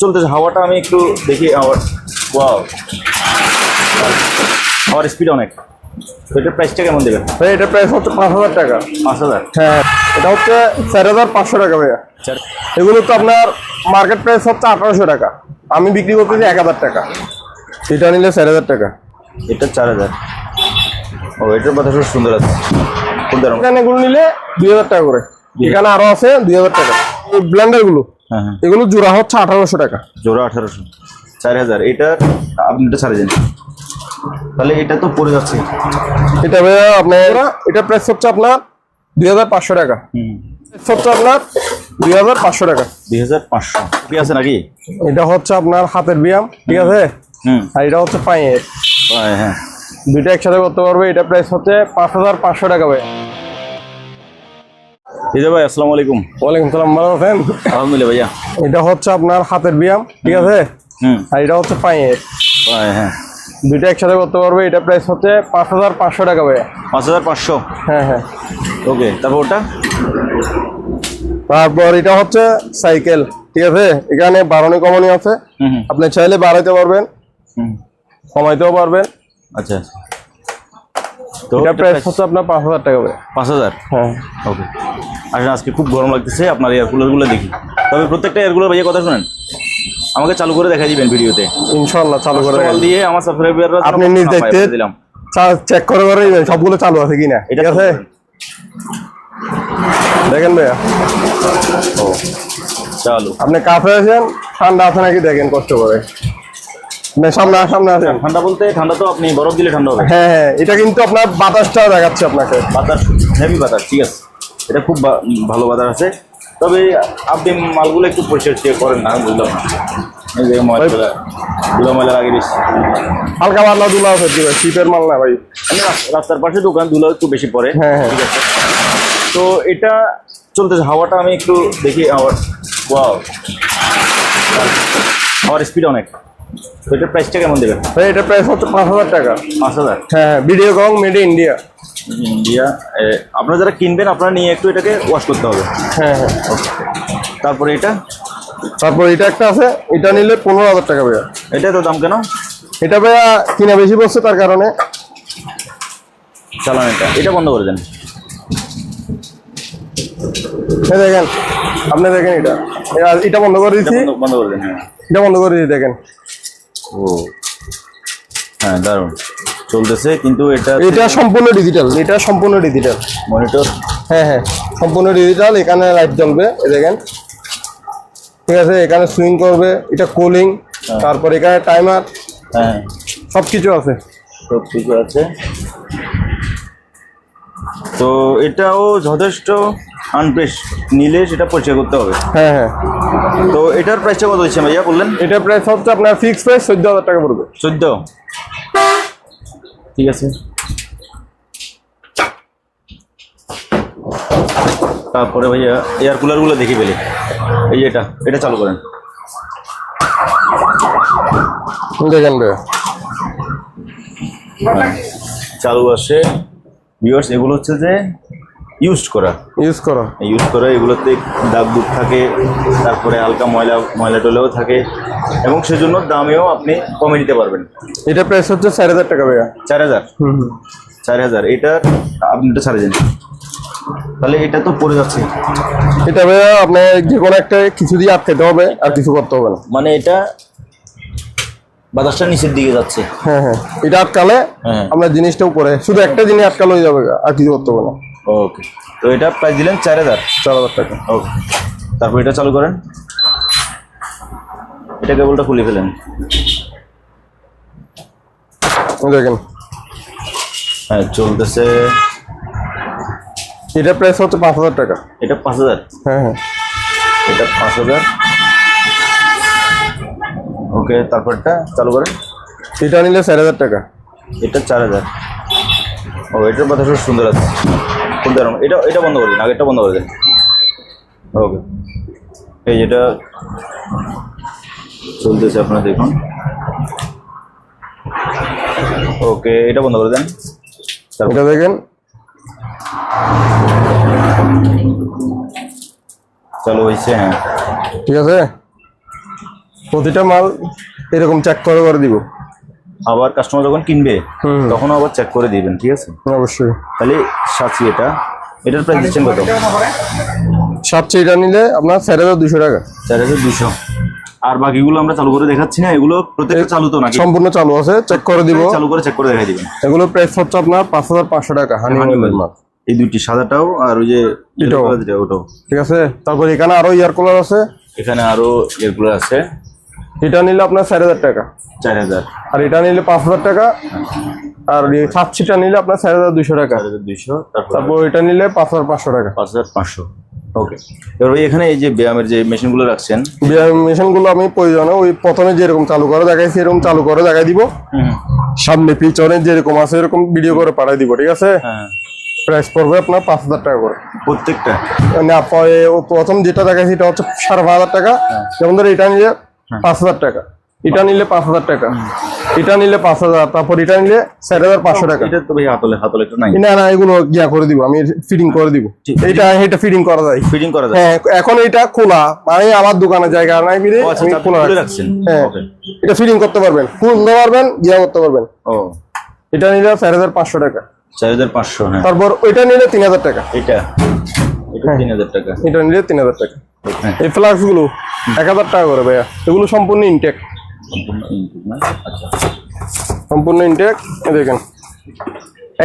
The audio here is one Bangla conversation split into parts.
চলতেছে হাওয়াটা আমি একটু দেখি হাওয়ার ওয়াও হাওয়ার স্পিড অনেক। তো এটার প্রাইসটা কেমন দেবেন? ভাই এটা প্রাইস হচ্ছে পাঁচ হাজার টাকা। পাঁচ হাজার? হ্যাঁ এটা হচ্ছে চার হাজার পাঁচশো টাকা ভাইয়া। এগুলো তো আপনার মার্কেট প্রাইস হচ্ছে আঠারোশো টাকা। আমি বিক্রি করতেছি এক হাজার টাকা। এটা নিলে চার হাজার টাকা। এটা চার হাজার। ও এটার কথা খুব সুন্দর আছে? এখানে এগুলো নিলে দুই হাজার টাকা করে। এখানে আরও আছে দুই হাজার টাকা। এই হ্যাঁ হ্যাঁ। এগুলো জোড়া হচ্ছে আঠারোশো টাকা। জোড়া আঠারোশো। চার হাজার। এটার আপনি এটা ছাড়ে দেন। তাহলে এটা তো পড়ে যাচ্ছে। এটা ভাইয়া আপনার এটা প্রাইস হচ্ছে আপনার দুই হাজার পাঁচশো টাকা। হচ্ছে আপনার দুই হাজার পাঁচশো টাকা। দুই হাজার পাঁচশো। কি আছে নাকি? এটা হচ্ছে আপনার হাতের ব্যায়াম ঠিক আছে? আর এটা হচ্ছে পায়ের। হ্যাঁ। দুইটা একসাথে করতে পারবে। এটা প্রাইস হচ্ছে পাঁচ হাজার পাঁচশো টাকা ভাই ভাই আসসালামু আলাইকুম। ওয়ালাইকুম সালাম ভালো আছেন? আলহামদুলিল্লাহ ভাইয়া। এটা হচ্ছে আপনার হাতের ব্যায়াম ঠিক আছে? আর এটা হচ্ছে পায়ের। হ্যাঁ হ্যাঁ। দুইটা একসাথে করতে পারবে এটা প্রাইস হচ্ছে পাঁচ হাজার পাঁচশো টাকা পাঁচ হাজার পাঁচশো? হ্যাঁ হ্যাঁ। ওকে তারপর ওটা? তারপর এটা হচ্ছে সাইকেল ঠিক আছে? এখানে বারোনি কমনি আছে। আপনি চাইলে বাড়াইতে পারবেন কমাইতেও পারবেন। আচ্ছা। তো এটা প্রাইস হচ্ছে আপনার পাঁচ হাজার টাকা পাঁচ হাজার? হ্যাঁ। ওকে। আসলে আজকে খুব গরম লাগতেছে আপনার এয়ার কুলারগুলো দেখি। তবে প্রত্যেকটা এয়ার কুলার ভাইয়া কথা শুনেন আমাকে চালু করে দেখা দিবেন ভিডিওতে। ইনশাল্লাহ চালু করে দিয়ে আমার সাবস্ক্রাইবাররা আপনি নিজ দেখতে দিলাম। চেক করে করে সবগুলো চালু আছে কিনা। এটা ঠিক আছে? দেখেন ভাইয়া। ও চালু। আপনি কাছে আছেন ঠান্ডা আছে নাকি দেখেন কষ্ট করে। সামনে সামনে ঠান্ডা বলতে ঠান্ডা তো আপনি বরফ দিলে ঠান্ডা হবে। হ্যাঁ হ্যাঁ এটা কিন্তু আপনার বাতাসটাও দেখাচ্ছে আপনাকে। বাতাস হেভি বাতাস ঠিক আছে। এটা খুব ভালো বাতাস আছে। তবে আপনি মালগুলো একটু পরিষ্কার করেন না বুঝলাম না। দুলা হালকা দুলা শীতের মাল না ভাই। রাস্তার পাশে দোকান দুলা একটু বেশি পড়ে। হ্যাঁ হ্যাঁ। ঠিক আছে। তো এটা চলতেছে হাওয়াটা আমি একটু দেখি হাওয়ার ওয়াও হাওয়ার স্পিড অনেক। এটার প্রাইসটা কেমন দেবেন? ভাই এটা প্রাইস হচ্ছে পাঁচ হাজার টাকা। পাঁচ হাজার? হ্যাঁ ভিডিও কং মেড ইন ইন্ডিয়া ইন্ডিয়া আপনারা যারা কিনবেন আপনারা নিয়ে একটু এটাকে ওয়াশ করতে হবে। হ্যাঁ হ্যাঁ। তারপরে এটা? তারপর এটা একটা আছে এটা নিলে পনেরো হাজার টাকা ভাইয়া। এটা তো দাম কেন? এটা ভাইয়া কিনা বেশি পড়ছে তার কারণে। চালান এটা। এটা বন্ধ করে দেন। এই দেখেন আপনি দেখেন এটা। এটা বন্ধ করে দিচ্ছি বন্ধ- বন্ধ করে দেন হ্যাঁ। এটা বন্ধ করে দিচ্ছি দেখেন। ও। হ্যাঁ দারুণ। চলতেছে কিন্তু এটা এটা সম্পূর্ণ ডিজিটাল এটা সম্পূর্ণ ডিজিটাল মনিটর? হ্যাঁ হ্যাঁ সম্পূর্ণ ডিজিটাল এখানে লাইট জ্বলবে দেখেন। ঠিক আছে এখানে সুইং করবে এটা কুলিং তারপর এখানে টাইমার হ্যাঁ। সব কিছু আছে। সব কিছু আছে। তো এটাও যথেষ্ট আনপ্রেস নিলে সেটা পরিষ্কার করতে হবে। হ্যাঁ হ্যাঁ। তো এটার প্রাইসটা কত হচ্ছে ভাইয়া বললেন? এটা প্রাইস হচ্ছে আপনার ফিক্স প্রাইস চোদ্দ হাজার টাকা পড়বে। চোদ্দ? ঠিক আছে। তারপরে ভাইয়া এয়ার কুলারগুলো দেখি পেলে। এই এটা এটা চালু করেন। দেখেন চালু আসে। ভিউয়ার্স এগুলো হচ্ছে যে ইউজ করা। ইউজ করা। ইউজ করা এগুলোতে দাগ দুগ থাকে তারপরে হালকা ময়লা ময়লা টলেও থাকে এবং সেজন্য দামেও আপনি কমে নিতে পারবেন। এটা প্রাইস হচ্ছে চার হাজার টাকা ভাইয়া। চার হাজার? চার হাজার। এটা আপনি এটা ছাড়ে দেন। তাহলে এটা তো পড়ে যাচ্ছে। এটা ভাইয়া আপনার যে কোনো একটা কিছু দিয়ে আটকাতে হবে আর কিছু করতে হবে না। মানে এটা বাতাসটা নিচের দিকে যাচ্ছে। হ্যাঁ হ্যাঁ। এটা আটকালে হ্যাঁ। আপনার জিনিসটা উপরে। শুধু একটা জিনিস আটকালে হয়ে যাবে আর কিছু করতে হবে না। ওকে তো এটা প্রাইস দিলেন চার হাজার। চার হাজার টাকা ওকে তারপর এটা চালু করেন। এটা কেবলটা খুলে ফেলেন। দেখেন। হ্যাঁ চলতেছে। এটা প্রাইস হচ্ছে পাঁচ হাজার টাকা। এটা পাঁচ হাজার? হ্যাঁ হ্যাঁ। এটা পাঁচ হাজার। ওকে তারপরটা চালু করেন। এটা নিলে চার হাজার টাকা। এটা চার হাজার। ও এটার কথা খুব সুন্দর আছে। কোনটা রকম? এটা এটা বন্ধ করে দিন আগেরটা বন্ধ করে দিন। ওকে এই যেটা চলতেছে আপনারা দেখুন। ওকে এটা বন্ধ করে দেন। এটা দেখেন। চালু হয়েছে হ্যাঁ। ঠিক আছে? প্রতিটা মাল এরকম চেক করে করে দিব। আবার কাস্টমার যখন কিনবে তখন আবার চেক করে দিবেন ঠিক আছে? অবশ্যই। তাহলে সাথী এটা। এটার প্রাইস দিচ্ছেন কত? সাতশো এটা নিলে আপনার চার হাজার দুশো টাকা। চার হাজার দুশো আর বাকিগুলো আমরা চালু করে দেখাচ্ছি না এগুলো প্রত্যেকটা চালু তো নাকি? সম্পূর্ণ চালু আছে চেক করে দিব। চালু করে চেক করে দেখাই দিবেন। এগুলো প্রাইস হচ্ছে আপনার পাঁচ হাজার পাঁচশো টাকা হানি। মাল। এই দুইটি সাদাটাও আর ওই যে ওটাও ঠিক আছে? তারপর এখানে আরও ইয়ার কুলার আছে। এখানে আরও এগুলো আছে। এটা নিলে আপনার চার হাজার টাকা। চার হাজার। আর এটা নিলে পাঁচ হাজার টাকা। আর এই সাত সিটা নিলে আপনার চার হাজার দুশো টাকা। দুইশো তারপর এটা নিলে পাঁচ হাজার পাঁচশো টাকা। পাঁচ হাজার পাঁচশো। ওকে। এবার ভাই এখানে এই যে ব্যায়ামের যে মেশিনগুলো রাখছেন। মেশিনগুলো আমি প্রয়োজনে ওই প্রথমে যেরকম চালু করে দেখাইছি এরকম চালু করে দেখাই দিব। সামনে পিছনে যেরকম আছে এরকম ভিডিও করে পাঠাই দিব ঠিক আছে? হ্যাঁ। প্রাইস পড়বে আপনার পাঁচ হাজার টাকা করে। প্রত্যেকটা? না ও প্রথম যেটা দেখাইছি এটা হচ্ছে সাড়ে পাঁচ হাজার টাকা। যেমন ধরো এটা নিলে পাঁচ হাজার টাকা। এটা নিলে পাঁচ হাজার টাকা। এটা নিলে পাঁচ হাজার তারপর এটা নিলে চার হাজার পাঁচশো টাকা। এটা তো ভাই হাতলে হাতলে নাই। না না এগুলো গিয়া করে দিব আমি ফিটিং করে দিব। এটা এটা ফিটিং করা যায়। ফিটিং করা যায়। হ্যাঁ এখন এটা খোলা মানে আমার দোকানের জায়গা নাই ফিরে আচ্ছা আমি খোলা রাখছেন। হ্যাঁ এটা ফিটিং করতে পারবেন খুলতে পারবেন গিয়া করতে পারবেন। ও। এটা নিলে চার হাজার পাঁচশো টাকা। চার হাজার পাঁচশো হ্যাঁ। তারপর ওইটা নিলে তিন হাজার টাকা। এটা এটা তিন হাজার টাকা। এটা নিলে তিন হাজার টাকা। হ্যাঁ এই ফ্লাক্সগুলো এক হাজার টাকা করে ভাইয়া। এগুলো সম্পূর্ণ ইনটেক সম্পূর্ণ? আচ্ছা। ইনটেক দেখেন।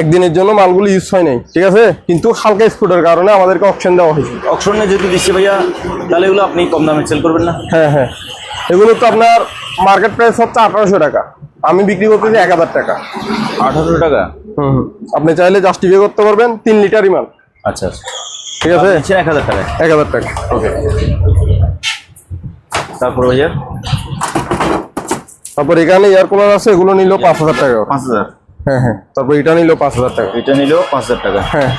একদিনের জন্য মালগুলো ইউজ হয় নাই ঠিক আছে? কিন্তু হালকা স্কুটের কারণে আমাদেরকে অপশন দেওয়া হয়েছে। অকশনে যেহেতু দিচ্ছে ভাইয়া তাহলে এগুলো আপনি কম দামে সেল করবেন না? হ্যাঁ হ্যাঁ। এগুলো তো আপনার মার্কেট প্রাইস হচ্ছে আঠারোশো টাকা। আমি বিক্রি করতেছি এক হাজার টাকা। আঠারোশো টাকা? হুম হুম। আপনি চাইলে জাস্টিফাই করতে পারবেন তিন লিটারই মাল। আচ্ছা আচ্ছা। ঠিক আছে? এক হাজার টাকায়। এক হাজার টাকা। ওকে। তারপর ভাইয়া? তারপর এখানে এয়ার কুলার আছে এগুলো নিল পাঁচ হাজার টাকা। পাঁচ হাজার। হ্যাঁ হ্যাঁ। তারপর এটা নিল পাঁচ হাজার টাকা। এটা নিলেও পাঁচ হাজার টাকা। হ্যাঁ।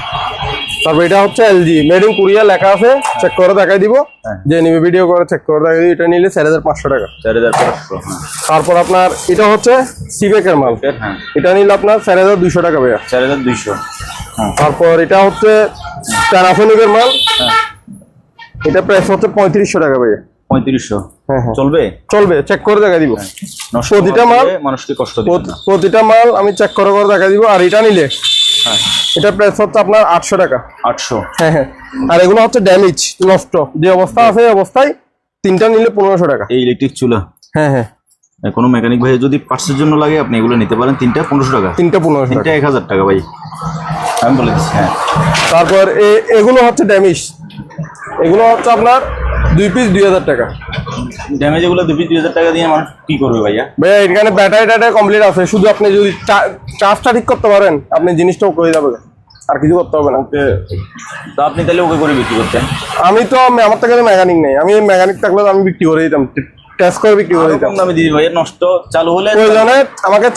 তারপর এটা হচ্ছে এলজি মেড ইন কোরিয়া লেখা আছে চেক করে দেখাই দিব। হ্যাঁ। যে নিবে ভিডিও করে চেক করে দেখাই দিব এটা নিলে চার হাজার পাঁচশো টাকা। চার হাজার পাঁচশো হ্যাঁ। তারপর আপনার এটা হচ্ছে সিবেকের মাল। হ্যাঁ। এটা নিলে আপনার চার হাজার দুশো টাকা ভাইয়া। চার হাজার দুইশো। তারপর এটা হচ্ছে প্যানাফোনিকের মাল। হ্যাঁ। এটা প্রাইস হচ্ছে পঁয়ত্রিশশো টাকা ভাইয়া। পঁয়ত্রিশশো? হ্যাঁ হ্যাঁ। চলবে? চলবে চেক করে দেখা দিব। প্রতিটা মাল মানুষকে কষ্ট প্রতিটা মাল আমি চেক করে করে দেখা দিব। আর এটা নিলে হ্যাঁ। এটা প্রাইস হচ্ছে আপনার আটশো টাকা। আটশো। হ্যাঁ হ্যাঁ। আর এগুলো হচ্ছে ড্যামেজ নষ্ট। যে অবস্থা আছে অবস্থায় তিনটা নিলে পনেরোশো টাকা। এই ইলেকট্রিক চুলা। হ্যাঁ হ্যাঁ। কোনো মেকানিক ভাই যদি পার্টসের জন্য লাগে আপনি এগুলো নিতে পারেন। তিনটা পনেরোশো টাকা। তিনটা পনেরোশো তিনটা টাকা। এক হাজার টাকা ভাই। আমি বলে দিচ্ছি হ্যাঁ। তারপর এ- এগুলো হচ্ছে ড্যামেজ এগুলো হচ্ছে আপনার দুই পিস দুই হাজার টাকা। ড্যামেজ এগুলো দুই পিস দুই হাজার টাকা দিয়ে মানুষ কি করবে ভাইয়া? ভাইয়া এখানে ব্যাটারি ট্যাটারি কমপ্লিট আছে। শুধু আপনি যদি চার্জটা ঠিক করতে পারেন আপনি জিনিসটাও করে যাবে। আর কিছু করতে হবে না। তা আপনি তাহলে ওকে করে বিক্রি করতেন? আমি তো আমি- আমার থেকে মেকানিক নেই। আমি মেকানিক থাকলে আমি বিক্রি করে দিতাম। টেস্ট করে বিক্রি করে আরও দিতাম। কম দামে দিদি ভাইয়া নষ্ট। চালু হলে প্রয়োজনে আমাকে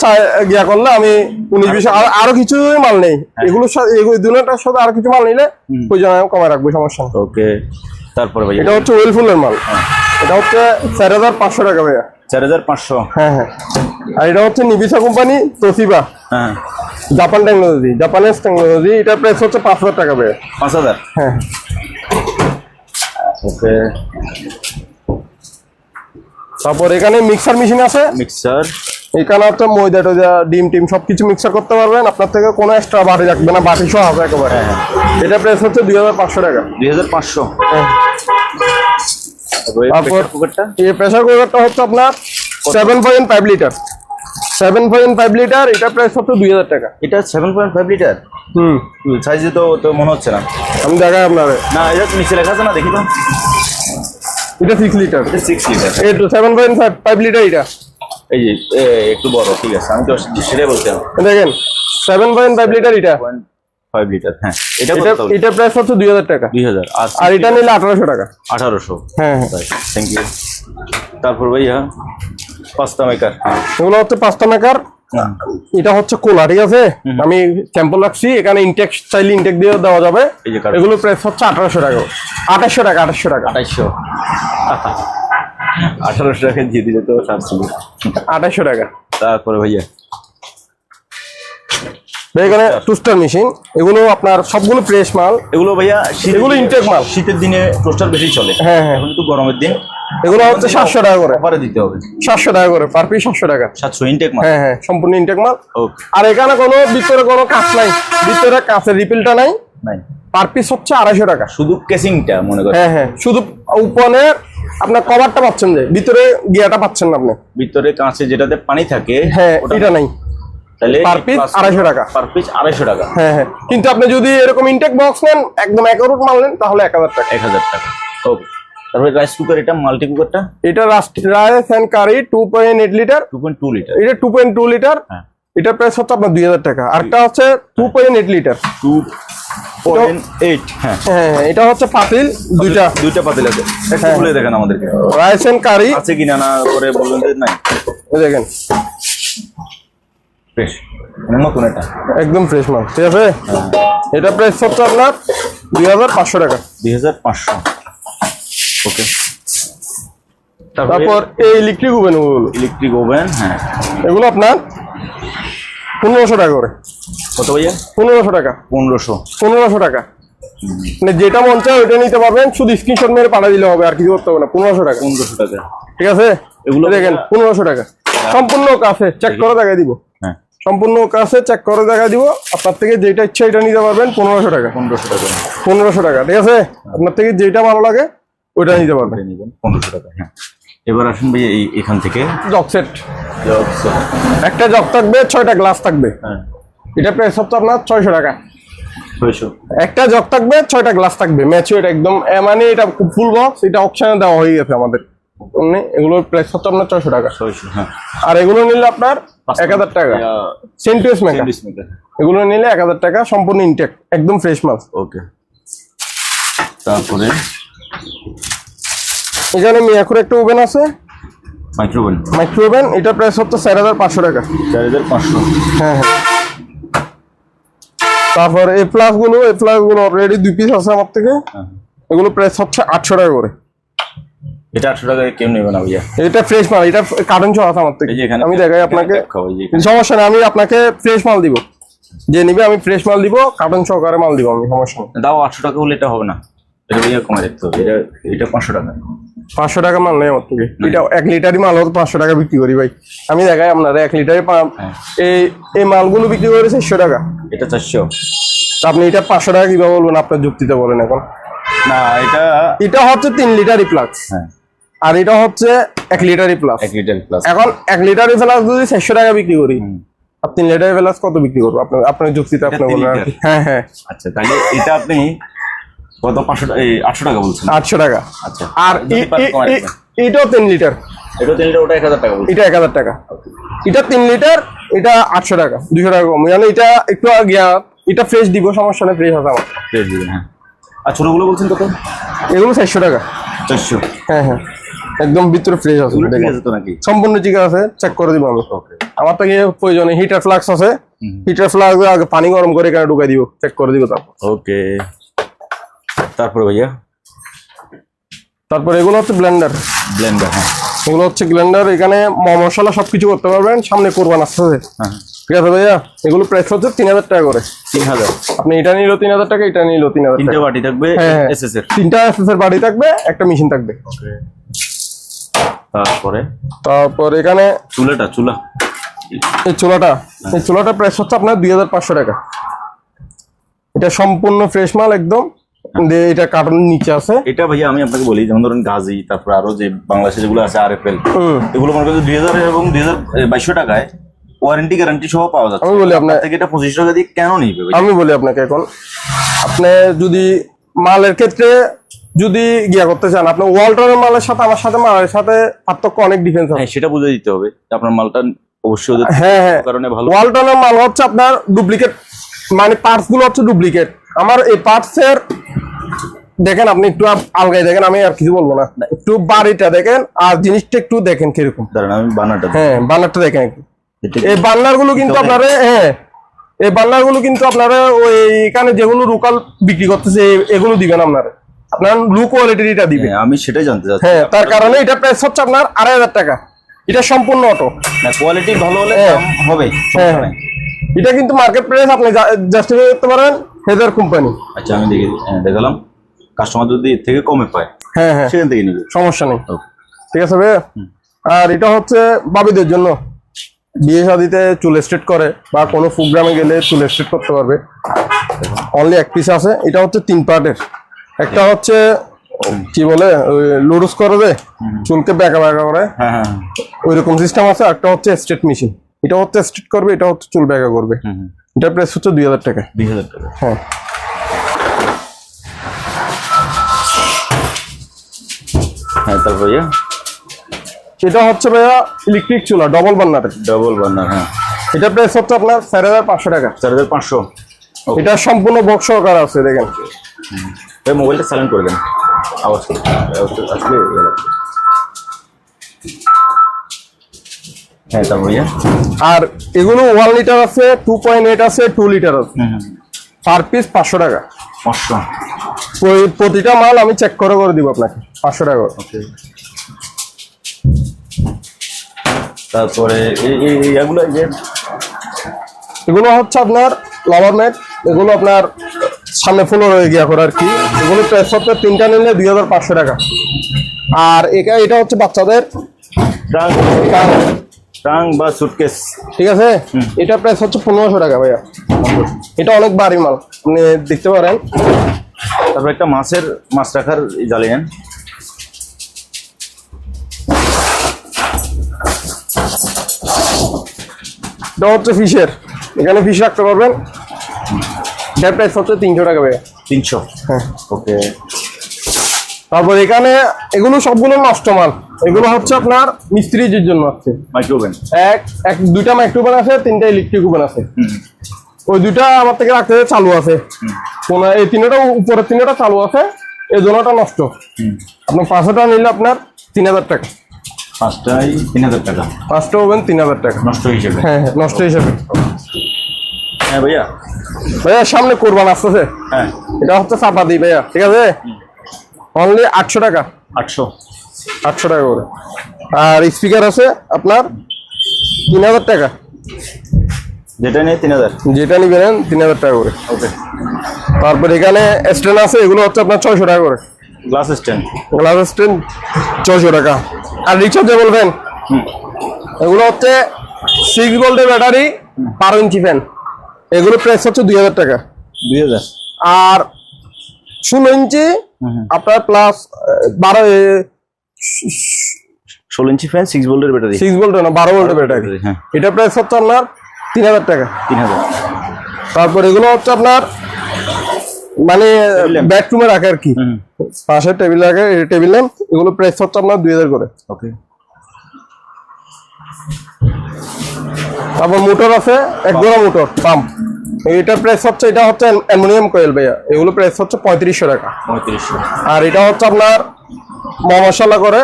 গিয়া করলে আমি উনিশ বিশ আর- কিছু মাল নেই। এগুলোর সাথে এগুলো দুটার সাথে আরও কিছু মাল নিলে প্রয়োজনে আমি কমায় রাখব সমস্যা ওকে তারপরে ভাইয়া এটা হচ্ছে ওয়েলফুলের মাল। এটা হচ্ছে চার হাজার পাঁচশো টাকা ভাইয়া। চার হাজার পাঁচশো। হ্যাঁ হ্যাঁ। আর এটা হচ্ছে নিবিসা কোম্পানি তোসিবা হ্যাঁ। Japan technology Japanese technology. এটা প্রাইস হচ্ছে পাঁচ হাজার টাকা ভাইয়া। পাঁচ হাজার? হ্যাঁ। ওকে। তারপর এখানে মিক্সার মেশিন আছে। মিক্সার এখানে হচ্ছে ময়দা টয়দা ডিম টিম সবকিছু মিক্সার করতে পারবেন। আপনার থেকে কোনো এক্সট্রা বাটি রাখবে না বাটি সহ হবে একেবারে। এটা প্রাইস হচ্ছে দুই হাজার পাঁচশো টাকা। দুই হাজার পাঁচশো। হ্যাঁ। তারপর কুকারটা এই প্রেসার কুকারটা হচ্ছে আপনার seven point five litre seven point five litre এটা প্রাইস হচ্ছে দুই হাজার টাকা। এটা সেভেন পয়েন্ট ফাইভ লিটার হুম। সাইজে তো তো মনে হচ্ছে না। আমি দেখাই আপনার। না এটা নিচে লেখা আছে না দেখি তো। এটা সিক্স লিটার এটা সিক্স লিটার এই তো seven point five five litre এটা। এই যে একটু বড় ঠিক আছে আমি তো সেটাই বলছিলাম। দেখেন সেভেন পয়েন্ট ফাইভ লিটার এটা। পয়েন্ট ফাইভ লিটার হ্যাঁ এটা এটা কত এটা প্রাইস হচ্ছে দুই হাজার টাকা। দুই হাজার আর আর এটা নিলে আঠারোশো টাকা। আঠারোশো। হ্যাঁ হ্যাঁ। থ্যাংক ইউ তারপর ভাইয়া পাস্তা মেকার এগুলো হচ্ছে পাঁচটা মেকার এটা হচ্ছে কোলা ঠিক আছে? আমি স্যাম্পল রাখছি এখানে ইনটেক চাইলে ইনটেক দিয়ে দেওয়া যাবে। এগুলো প্রাইস হচ্ছে আঠারোশো টাকা। আঠাশশো টাকা আঠাশশো টাকা। আঠাইশশো আঠারোশো টাকা দিয়ে দিলে তো আঠাশশো টাকা। তারপরে ভাইয়া? ভাই, এখানে টুস্টার মেশিন এগুলো আপনার সবগুলো ফ্রেশ মাল। এগুলো ভাইয়া এগুলো intake মাল। শীতের দিনে টোস্টার বেশি চলে। হ্যাঁ হ্যাঁ। এখন তো গরমের দিন। এগুলো হচ্ছে সাতশো টাকা করে। অফারে দিতে হবে। সাতশো টাকা করে পার পিস সাতশো টাকা। সাতশো ইনটেক মাল? হ্যাঁ হ্যাঁ সম্পূর্ণ ইনটেক মাল। আর এখানে কোনো ভিতরে কোনো কাজ নাই। ভিতরে কাঁচের রিপিলটা নাই। নাই। পার পিস হচ্ছে আড়াইশো টাকা। শুধু কেসিংটা মনে করেন? হ্যাঁ হ্যাঁ শুধু আপনার কভারটা পাচ্ছেন যে ভিতরে গিয়াটা পাচ্ছেন না আপনি। ভিতরে কাঁচে যেটাতে পানি থাকে হ্যাঁ এটা নাই। তাহলে per piece 250 টাকা। পার পিস আড়াইশো টাকা। হ্যাঁ হ্যাঁ কিন্তু আপনি যদি এরকম ইনটেক বক্স নেন একদম একরুট মাল নেন তাহলে এক হাজার টাকা। এক হাজার টাকা। ওকে তারপরে রাইস কুকার এটা মাল্টি কুকারটা এটা rice and curry two point eight litre two point two litre এটা টু পয়েন্ট টু লিটার হ্যাঁ। এটা প্রাইস হচ্ছে আপনার দুই হাজার টাকা। আরটা হচ্ছে two point eight litre two point eight হ্যাঁ। হ্যাঁ হ্যাঁ, এটা হচ্ছে পাতিল দুইটা। দুইটা পাতিল আছে। একটু হ্যাঁ। খুলে দেখেন আমাদেরকে। রাইস এন্ড কারি আছে কিনা না করে বললেন যে নাই। এই দেখেন। ফ্রেশ নতুন এটা। একদম ফ্রেশ মাল ঠিক আছে? এটা প্রাইস হচ্ছে আপনার দুই হাজার পাঁচশো টাকা। দুই হাজার পাঁচশো। ওকে। তারপর এই ইলেকট্রিক ওভেন ইলেকট্রিক ওভেন হ্যাঁ। এগুলো আপনার পনেরোশো টাকা করে। কত ভাইয়া? পনেরোশো টাকা। পনেরোশো। পনেরোশো টাকা। মানে যেটা মন চায় ওইটা নিতে পারবেন শুধু স্ক্রিনশট মেরে পাঠা দিলে হবে আর কিছু করতে হবে না। পনেরোশো টাকা। পনেরোশো টাকা। ঠিক আছে? এগুলো দেখেন পনেরোশো টাকা। সম্পূর্ণ কাছে চেক করে দেখা দিব। হ্যাঁ। সম্পূর্ণ কাছে চেক করে দেখা দিব। আপনার থেকে যেটা ইচ্ছা এটা নিতে পারবেন পনেরোশো টাকা। পনেরোশো টাকা। পনেরোশো টাকা ঠিক আছে? আপনার থেকে যেটা ভালো লাগে ওইটা নিতে পারবেন নিবেন পনেরোশো টাকা হ্যাঁ। এবার আসুন ভাইয়া এই এখান থেকে। Jug set. আচ্ছা, একটা জগ থাকবে ছয়টা গ্লাস থাকবে। হ্যাঁ। এটা প্রাইস হচ্ছে আপনার ছয়শো টাকা। একটা জগ থাকবে ছয়টা গ্লাস থাকবে। ম্যাচিউর একদম মানে এটা ফুল বক্স এটা অপশনে দেওয়া হয়ে গেছে আমাদের। এগুলোর প্রাইস হচ্ছে আপনার ছয়শো টাকা। ছয়শো হ্যাঁ। আর এগুলো নিলে আপনার এক হাজার টাকা। সেন্টুয়েস মেকার এগুলো নিলে এক হাজার টাকা সম্পূর্ণ ইনটেক একদম ফ্রেশ মাল। ওকে তারপরে এখানে মিয়াকুর একটা ওভেন আছে। মাইক্রোওভেন মাইক্রো ওভেন এটা প্রাইস হচ্ছে চার হাজার পাঁচশো টাকা। চার হাজার পাঁচশো। হ্যাঁ হ্যাঁ। তারপর এ প্লাসগুলো এই প্লাসগুলো অলরেডি দুই পিস আছে আমার থেকে। হ্যাঁ এগুলো প্রাইস হচ্ছে আটশো টাকা করে। এটা আটশো টাকা কেউ নেবে না ভাইয়া। এটা ফ্রেশ মাল এটা কার্টন সহ আছে আমার থেকে। এই যে এখানে আমি দেখাই আপনাকে। সমস্যা নেই আমি আপনাকে ফ্রেশ মাল দিব। যে নিবে আমি ফ্রেশ মাল দিব কার্টন সহকারে মাল দিব আমি সমস্যা নেই। দাও আটশো টাকা হলে এটা হবে না। এটা ভাইয়া কমে দেখতে হবে এটা এটা পাঁচশো টাকা। পাঁচশো টাকা মাল নেই আমার থেকে। এটা এক লিটারই মাল হতো পাঁচশো টাকা বিক্রি করি ভাই। আমি দেখাই আপনারা এক লিটারে হ্যাঁ। এই এই মালগুলো বিক্রি করে চারশো টাকা। এটা চারশো। আপনি এটা পাঁচশো টাকা কীভাবে বলবেন? আপনার যুক্তিতে বলেন এখন। না এটা এটা হচ্ছে তিন লিটারই প্লাস হ্যাঁ। আর এটা হচ্ছে এক লিটারই প্লাস এক লিটার প্লাস এখন এক লিটারই প্লাস যদি চারশো টাকা বিক্রি করি আর তিন লিটারই প্লাস কত বিক্রি করব? আপনার আপনার যুক্তিতে আপনি কি। হ্যাঁ হ্যাঁ। আচ্ছা তাহলে এটা আপনি কত পাঁচশো টাকা এই আটশো টাকা বলছেন। আটশো টাকা। আচ্ছা। আর। এটাও তিন লিটার। এটা তিন লিটার ওটা এক হাজার টাকা বলছেন। এটা এক হাজার টাকা। এটা তিন লিটার এটা আটশো টাকা দুশো টাকা কম। মানে এটা একটু গিয়া এটা ফ্রেশ দিব সমস্যা নেই ফ্রেশ আছে আমার। পেয়ে দিবেন হ্যাঁ। আর ছোটগুলো বলছেন কত এগুলো চারশো টাকা। চারশো। হ্যাঁ হ্যাঁ। একদম ভিতরে ফ্রেশ আছে ঠিক আছে তো নাকি? সম্পূর্ণ ঠিক আছে চেক করে দিব আমি। ওকে আমার থেকে প্রয়োজনে হিটার ফ্লাক্স আছে। হিটার ফ্লাক্স আগে পানি গরম করে এখানে ঢুকাই দিব চেক করে দিব তারপর। ওকে তারপরে ভাইয়া? তারপর এগুলো হচ্ছে ব্লেন্ডার ব্লেন্ডার হ্যাঁ। এগুলো হচ্ছে ব্লেন্ডার এখানে মশলা সবকিছু করতে পারবেন সামনে কোরবান আসতেছে হ্যাঁ ঠিক আছে ভাইয়া? এগুলো প্রাইস হচ্ছে তিন হাজার টাকা করে। তিন হাজার। আপনি এটা নিলো তিন হাজার টাকা এটা নিলো তিন হাজার তিনটে বাটি থাকবে হ্যাঁ এস এস এর। তিনটা এসএস এর বাড়ি থাকবে একটা মেশিন থাকবে। তারপরে? তারপর এখানে চুলাটা চুলা। এই চুলাটা এই চুলাটা প্রাইস হচ্ছে আপনার দুই হাজার পাঁচশো টাকা। এটা সম্পূর্ণ ফ্রেশ মাল একদম। এটা কার্টুন নিচে আছে। এটা ভাইয়া আমি আপনাকে বলি যেমন ধরুন গাজি তারপর আরও যে বাংলাদেশে যেগুলো আছে আর এগুলো মনে করেন দুই হাজার এবং দুই হাজার বাইশশো টাকায় ওয়ারেন্টি গ্যারান্টি সহ পাওয়া যাচ্ছে। আমি বলি আপনার থেকে এটা পঁচিশশো টাকা দিয়ে কেন নিবে আমি বলি আপনাকে এখন আপনি যদি মালের ক্ষেত্রে যদি গিয়া করতে চান আপনার ওয়ালটনের মালের সাথে আমার সাথে মালের সাথে পার্থক্য অনেক ডিফারেন্স আছে। হ্যাঁ সেটা বুঝে দিতে হবে আপনার মালটা অবশ্যই হ্যাঁ হ্যাঁ। কারণে ভালো। ওয়ালটনের মাল হচ্ছে আপনার ডুপ্লিকেট মানে পার্টসগুলো হচ্ছে ডুপ্লিকেট আমার এই পার্টস এর দেখেন আপনি একটু আলগাই দেখেন আমি আর কিছু বলব না। একটু বাড়িটা দেখেন আর জিনিসটা একটু দেখেন কীরকম। আমি বানাটা হ্যাঁ বান্নারটা দেখেন। এই বান্নারগুলো কিন্তু এটা আপনারা হ্যাঁ এই বান্নারগুলো কিন্তু আপনারা ওই এখানে যেগুলো লোকাল বিক্রি করতেছে এগুলো দিবেন আপনারা। আপনার লো কোয়ালিটিটা দিবেন। হ্যাঁ, আমি সেটাই জানতে চাচ্ছি। হ্যাঁ তার কারণে এটা প্রাইস হচ্ছে আপনার আড়াই হাজার টাকা। এটা সম্পূর্ণ অটো না কোয়ালিটি ভালো হলে হ্যাঁ। হবে হ্যাঁ। এটা কিন্তু মার্কেট প্রাইস আপনি জাস্টিফাই করতে পারেন হেজার কোম্পানি আচ্ছা আমি দেখে দেখালাম। কাস্টমার যদি এর থেকে কমে পায় হ্যাঁ হ্যাঁ। সেখান থেকে নিবে। সমস্যা নেই. ঠিক আছে ভাইয়া? আর এটা হচ্ছে বাবিদের জন্য। বিয়ে শাদিতে চুল স্ট্রেট করে বা কোনো প্রোগ্রামে গেলে চুল স্ট্রেট করতে পারবে। অনলি এক পিস আছে এটা হচ্ছে তিন পার্টের। একটা হচ্ছে কি বলে লুডুস করে দে চুলকে বেঁকা বেঁকা করে। ওই রকম সিস্টেম আছে একটা হচ্ছে স্ট্রেট মেশিন এটা হচ্ছে স্ট্রেট করবে এটা হচ্ছে চুল বেঁকা করবে। হুম হুম এটা প্রাইস হচ্ছে দুই হাজার টাকা। দুই হাজার টাকা। হ্যাঁ। হ্যাঁ তারপর ইয়ে? এটা হচ্ছে ভাইয়া ইলেকট্রিক চুলা ডবল বার্নারের ডবল বার্নার হ্যাঁ। এটা প্রাইস হচ্ছে আপনার চার হাজার পাঁচশো টাকা। চার হাজার পাঁচশো। এটা সম্পূর্ণ বক্স সহকার আছে দেখেন। মোবাইলটা সাইলেন্ট করে দেন। আওয়াজ আসলে হ্যাঁ তারপর ইয়ে আর এগুলো ওয়ান লিটার আছে টু পয়েন্ট এইট আছে টু লিটার আছে। পার পিস পাঁচশো টাকা। পাঁচশো। প্রতিটা মাল আমি চেক করে করে দিব আপনাকে পাঁচশো টাকা তারপরে এগুলো যে এগুলো হচ্ছে আপনার লাভার ম্যাট এগুলো আপনার সামনে ফুলো রয়ে গিয়া করে আর কি। এগুলো হচ্ছে তিনটা নিলে দুই হাজার পাঁচশো টাকা। আর এটা এটা হচ্ছে বাচ্চাদের ট্রাঙ্ক বা সুটকেস ঠিক আছে? এটা প্রাইস হচ্ছে পনেরোশো টাকা ভাইয়া। এটা অনেক ভারী মাল। আপনি দেখতে পারেন। তারপর একটা মাছের মাছ রাখার জালি নেন এটা হচ্ছে ফিশের। এখানে ফিশ রাখতে পারবেন। এটার প্রাইস হচ্ছে তিনশো টাকা ভাইয়া। তিনশো। হ্যাঁ। ওকে তারপর এখানে এগুলো সবগুলো নষ্ট মাল এগুলো হচ্ছে আপনার মিস্ত্রিজির জন্য আছে। মাইক্রোওভেন এক এক দুইটা মাইক্রোওভেন আছে তিনটা ইলেকট্রিক ওভেন আছে। ওই দুইটা আমার থেকে রাখতে চালু আছে। কোন এই তিনটা উপরের তিনটা চালু আছে এই জন্যটা নষ্ট। আপনার পাঁচশোটা নিলে আপনার তিন হাজার টাকা। পাঁচটায় তিন হাজার টাকা। পাঁচটা ওভেন তিন হাজার টাকা। নষ্ট হিসেবে হ্যাঁ হ্যাঁ নষ্ট হিসাবে হ্যাঁ ভাইয়া। ভাইয়া সামনে কোরবান আসতেছে। হ্যাঁ। এটা হচ্ছে চাপাতি ভাইয়া। ঠিক আছে? অনলি আটশো টাকা? আটশো। আটশো টাকা করে। আর স্পিকার আছে আপনার? তিন হাজার টাকা। যেটা নিয়ে তিন হাজার। যেটা নিবেন তিন হাজার টাকা করে। ওকে। তারপর এখানে স্ট্যান্ড আছে এগুলো হচ্ছে আপনার ছয়শো টাকা করে। গ্লাস স্ট্যান্ড গ্লাস স্ট্যান্ড ছয়শো টাকা। আর রিচার্জেবল ফ্যান এগুলো হচ্ছে সিক্স ভোল্টের ব্যাটারি বারো ইঞ্চি ফ্যান এগুলো প্রাইস হচ্ছে দুই হাজার টাকা। দুই হাজার। আর ষোলো ইঞ্চি। আপনার প্লাস বারো ষোলো ইঞ্চি ফ্যান সিক্স ভোল্টের ব্যাটারি সিক্স ভোল্টের না বারো ভোল্টের ব্যাটারি হ্যাঁ। এটা প্রাইস হচ্ছে আপনার তিন হাজার টাকা। তিন হাজার। তারপর এগুলো হচ্ছে আপনার মানে। বেডরুমে রাখে আর কি? পাশে টেবিল রাখে টেবিল ল্যাম্প এগুলো প্রাইস হচ্ছে আপনার দুই হাজার করে। ওকে। তারপর মোটর আছে এক গোড়া মোটর পাম্প এটার প্রাইস হচ্ছে এটা হচ্ছে অ্যালুমিনিয়াম কয়েল ভাইয়া। এগুলো প্রাইস হচ্ছে পঁয়ত্রিশশো টাকা। পঁয়ত্রিশশো। আর এটা হচ্ছে আপনার মশলা করে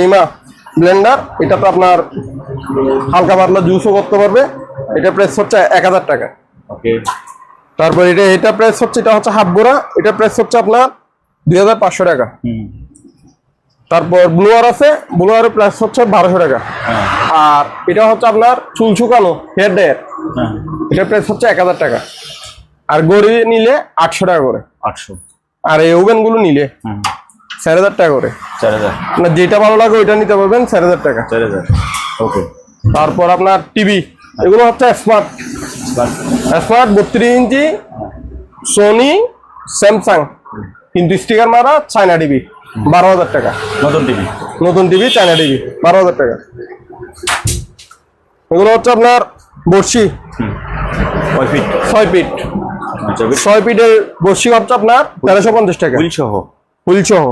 নিমা ব্লেন্ডার এটা তো আপনার হালকা পাতলা জুসও করতে পারবে। এটা প্রাইস হচ্ছে এক হাজার টাকা। ওকে। তারপর এটা এটা প্রাইস হচ্ছে এটা হচ্ছে হাফ গোড়া। এটা প্রাইস হচ্ছে আপনার দুই হাজার পাঁচশো টাকা। তারপর ব্লুয়ার আছে। ব্লুয়ারের প্রাইস হচ্ছে বারোশো টাকা। হ্যাঁ। আর এটা হচ্ছে আপনার চুল শুকানো হেয়ার ড্রায়ার। প্রাইস হচ্ছে এক হাজার টাকা। আর গড়ি নিলে আটশো টাকা করে। আটশো। আর এই ওভেনগুলো নিলে চার হাজার টাকা করে। চার হাজার। আপনার যেটা ভালো লাগে ওইটা নিতে পারবেন চার হাজার টাকা। চার হাজার। ওকে। তারপর আপনার টিভি এগুলো হচ্ছে স্মার্ট। স্মার্ট। বত্রিশ ইঞ্চি সোনি স্যামসাং কিন্তু স্টিকার মারা চায়না টিভি বারো হাজার টাকা। নতুন টিভি। নতুন টিভি চায়না টিভি বারো হাজার টাকা। এগুলো হচ্ছে আপনার বর্ষি কয় ফিট ছয় ফিট আচ্ছা ছয় ফিটের বর্ষি আপনার তেরোশো পঞ্চাশ টাকা। হুইল সহ?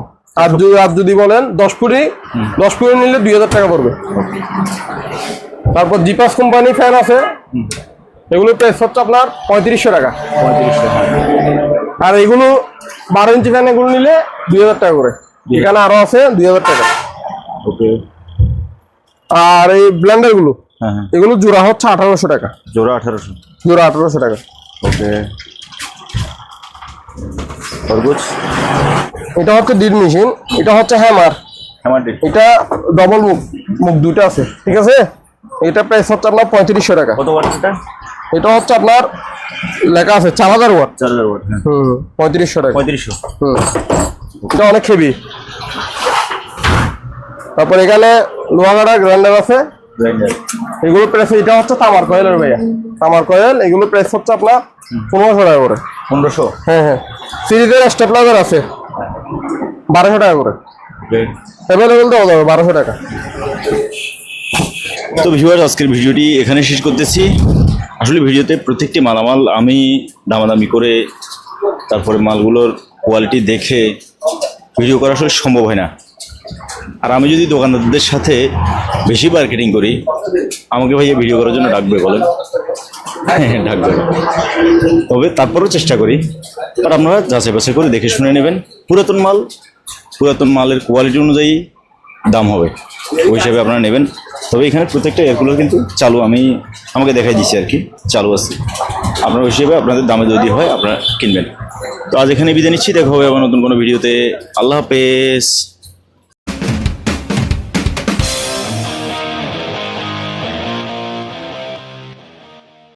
আর আর যদি বলেন দশ ফুটি দশ ফুটি নিলে দুই হাজার টাকা পড়বে। তারপর জিপাস কোম্পানি ফ্যান আছে। এগুলো প্রাইস হচ্ছে আপনার পঁয়ত্রিশশো টাকা। পঁয়ত্রিশশো আর এগুলো বারো ইঞ্চি ফ্যান এগুলো নিলে দুই হাজার টাকা করে। এখানে আরও আছে দুই হাজার টাকা। ওকে আর এই ব্লেন্ডারগুলো? হ্যাঁ এগুলো জোড়া হচ্ছে আঠারোশো টাকা। জোড়া আঠারোশো। জোড়া আঠারোশো টাকা। ওকে। খরগোশ? এটা হচ্ছে ডিড মেশিন এটা হচ্ছে হ্যামার। এটা ডবল মুখ মুখ দুটো আছে ঠিক আছে? এটা প্রাইস হচ্ছে আপনার পঁয়ত্রিশশো টাকা। কত ওয়াট এটা? এটা হচ্ছে আপনার লেখা আছে চার হাজার ওয়াট চার হাজার ওয়াট হ্যাঁ। হুম পঁয়ত্রিশশো টাকা। পঁয়ত্রিশশো। হুম এটা অনেক হেভি তারপর এখানে লোহাগাড়া গ্রাইন্ডার আছে। এগুলো প্রাইস এটা হচ্ছে তামার কয়েলের ভাইয়া। তামার কয়েল এগুলো প্রাইস হচ্ছে আপনার পনেরোশো টাকা করে। পনেরোশো? হ্যাঁ হ্যাঁ। সিরিজের স্টেপলাইজার আছে। বারোশো টাকা করে। অ্যাভেলেবেল দেওয়া যাবে বারোশো টাকা। তো ভিউয়ার আজকের ভিডিওটি এখানে শেষ করতেছি। আসলে ভিডিওতে প্রত্যেকটি মালামাল আমি দামাদামি করে তারপরে মালগুলোর কোয়ালিটি দেখে ভিডিও করা আসলে সম্ভব হয় না। আর আমি যদি দোকানদারদের সাথে বেশি মার্কেটিং করি, আমাকে ভাইয়া ভিডিও করার জন্য ডাকবে বলেন। হ্যাঁ ডাকবে। তবে তারপরেও চেষ্টা করি। আর আপনারা যাচাই বাছাই করে দেখে শুনে নেবেন। পুরাতন মাল, পুরাতন মালের কোয়ালিটি অনুযায়ী দাম হবে। ওই হিসাবে আপনারা নেবেন। তবে এখানে প্রত্যেকটা এয়ার কুলার কিন্তু চালু আমি আমাকে দেখাই দিচ্ছি আর কি, চালু আছে। আপনার ওই হিসেবে আপনাদের দামে যদি হয়, আপনারা কিনবেন। তো আজ এখানে বিদায় নিচ্ছি। দেখা হবে আবার নতুন কোনো ভিডিওতে আল্লাহ হাফেজ।